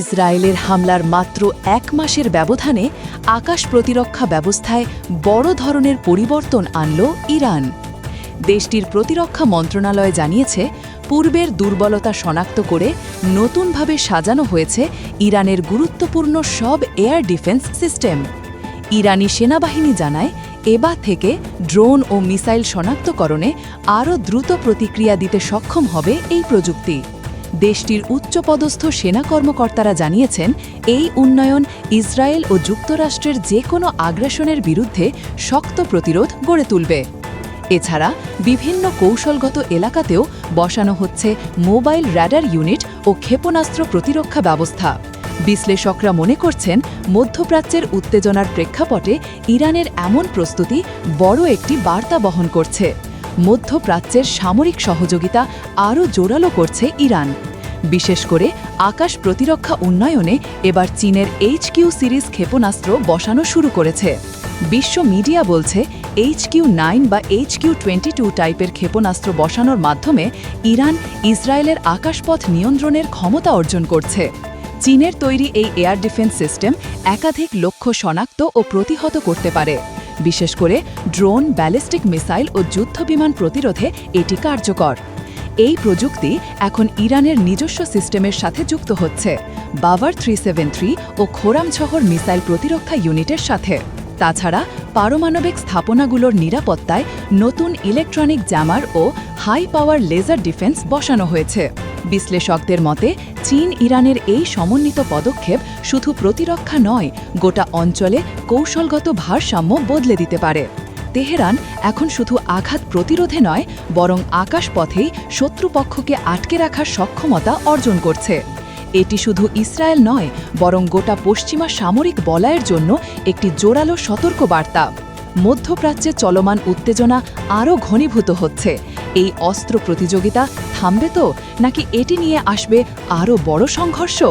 ইসরায়েলের হামলার মাত্র এক মাসের ব্যবধানে আকাশ প্রতিরক্ষা ব্যবস্থায় বড় ধরনের পরিবর্তন আনল ইরান। দেশটির প্রতিরক্ষা মন্ত্রণালয় জানিয়েছে, পূর্বের দুর্বলতা শনাক্ত করে নতুনভাবে সাজানো হয়েছে ইরানের গুরুত্বপূর্ণ সব এয়ার ডিফেন্স সিস্টেম। ইরানি সেনাবাহিনী জানায় এবার থেকে ড্রোন ও মিসাইল শনাক্তকরণে আরও দ্রুত প্রতিক্রিয়া দিতে সক্ষম হবে এই প্রযুক্তি। দেশটির উচ্চপদস্থ সেনা কর্মকর্তারা জানিয়েছেন, এই উন্নয়ন ইসরায়েল ও যুক্তরাষ্ট্রের যে কোনো আগ্রাসনের বিরুদ্ধে শক্ত প্রতিরোধ গড়ে তুলবে। এছাড়া বিভিন্ন কৌশলগত এলাকাতেও বসানো হচ্ছে মোবাইল র্যাডার ইউনিট ও ক্ষেপণাস্ত্র প্রতিরক্ষা ব্যবস্থা। বিশ্লেষকরা মনে করছেন, মধ্যপ্রাচ্যের উত্তেজনার প্রেক্ষাপটে ইরানের এমন প্রস্তুতি বড় একটি বার্তা বহন করছে। মধ্যপ্রাচ্যের সামরিক সহযোগিতা আরও জোরালো করছে ইরান। বিশেষ করে আকাশ প্রতিরক্ষা উন্নয়নে এবার চীনের এইচ কিউ সিরিজ ক্ষেপণাস্ত্র বসানো শুরু করেছে। বিশ্ব মিডিয়া বলছে, এইচ কিউ নাইন বা এইচ কিউ টোয়েন্টি টু টাইপের ক্ষেপণাস্ত্র বসানোর মাধ্যমে ইরান ইসরায়েলের আকাশপথ নিয়ন্ত্রণের ক্ষমতা অর্জন করছে। চীনের তৈরি এই এয়ার ডিফেন্স সিস্টেম একাধিক লক্ষ্য শনাক্ত ও প্রতিহত করতে পারে। বিশেষ করে ড্রোন, ব্যালিস্টিক মিসাইল ও যুদ্ধ বিমান প্রতিরোধে এটি কার্যকর। এই প্রযুক্তি এখন ইরানের নিজস্ব সিস্টেমের সাথে যুক্ত হচ্ছে। বাবার থ্রি সেভেন থ্রি ও খোরামছহর মিসাইল প্রতিরক্ষা ইউনিটের সাথে। তাছাড়া পারমাণবিক স্থাপনাগুলোর নিরাপত্তায় নতুন ইলেকট্রনিক জ্যামার ও হাই পাওয়ার লেজার ডিফেন্স বসানো হয়েছে। বিশ্লেষকদের মতে, চীন ইরানের এই সমন্বিত পদক্ষেপ শুধু প্রতিরক্ষা নয়, গোটা অঞ্চলে কৌশলগত ভারসাম্য বদলে দিতে পারে। তেহরান এখন শুধু আঘাত প্রতিরোধে নয়, বরং আকাশপথেই শত্রুপক্ষকে আটকে রাখার সক্ষমতা অর্জন করছে। এটি শুধু ইসরায়েল নয়, বরং গোটা পশ্চিমা সামরিক বলয়ের জন্য একটি জোরালো সতর্কবার্তা। মধ্যপ্রাচ্যে চলমান উত্তেজনা আরও ঘনীভূত হচ্ছে। এই অস্ত্র প্রতিযোগিতা থামবে তো, নাকি এটি নিয়ে আসবে আরও বড় সংঘর্ষ?